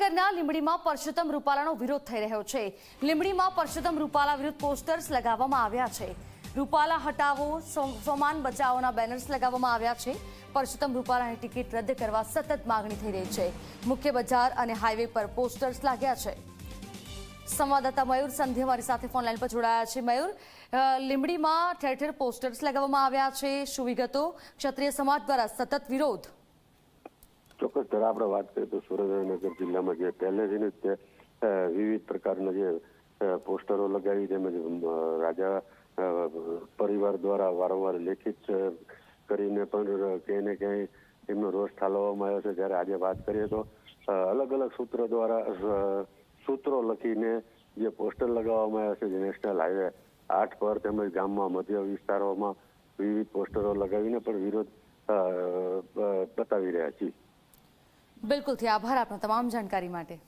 સુરેન્દ્રનગરના લીંબડીમાં પરસોત્તમ રૂપાલાનો વિરોધ થઈ રહ્યો છે. લીંબડીમાં પરસોત્તમ રૂપાલા વિરુદ્ધ પોસ્ટર્સ લગાવવામાં આવ્યા છે. રૂપાલા હટાવો સોમાન બચાવોના બેનર્સ લગાવવામાં આવ્યા છે. પરસોત્તમ રૂપાલાની ટિકિટ રદ કરવા સતત માગણી થઈ રહી છે. મુખ્ય બજાર અને હાઈવે પર પોસ્ટર્સ લાગ્યા છે. સંવાદદાતા મયુર સંધ્યા મારી સાથે ફોનલાઈન પર જોડાયા છે. મયુર લીંબડીમાં ઠેર ઠેર પોસ્ટર્સ લગાવવામાં આવ્યા છે. શું વિગતો? ક્ષત્રિય સમાજ દ્વારા સતત વિરોધ. ચોક્કસ ધરા આપણે વાત કરીએ તો સુરેન્દ્રનગર જિલ્લામાં જે પહેલેથી જ વિવિધ પ્રકારના જે પોસ્ટરો લગાવી તેમજ રાજા પરિવાર દ્વારા વારંવાર લેખિત કરીને પણ ક્યાંય ને ક્યાંય એમનો રોષ ઠાલવવામાં આવ્યો છે. જ્યારે આજે વાત કરીએ તો અલગ અલગ સૂત્રો દ્વારા સૂત્રો લખીને જે પોસ્ટર લગાવવામાં આવ્યા છે જે નેશનલ હાઈવે આઠ પર તેમજ ગામમાં મધ્ય વિસ્તારોમાં વિવિધ પોસ્ટરો લગાવીને પણ વિરોધ બતાવી રહ્યા છીએ. બિલકુલથી આભાર આપનો તમામ જાણકારી માટે.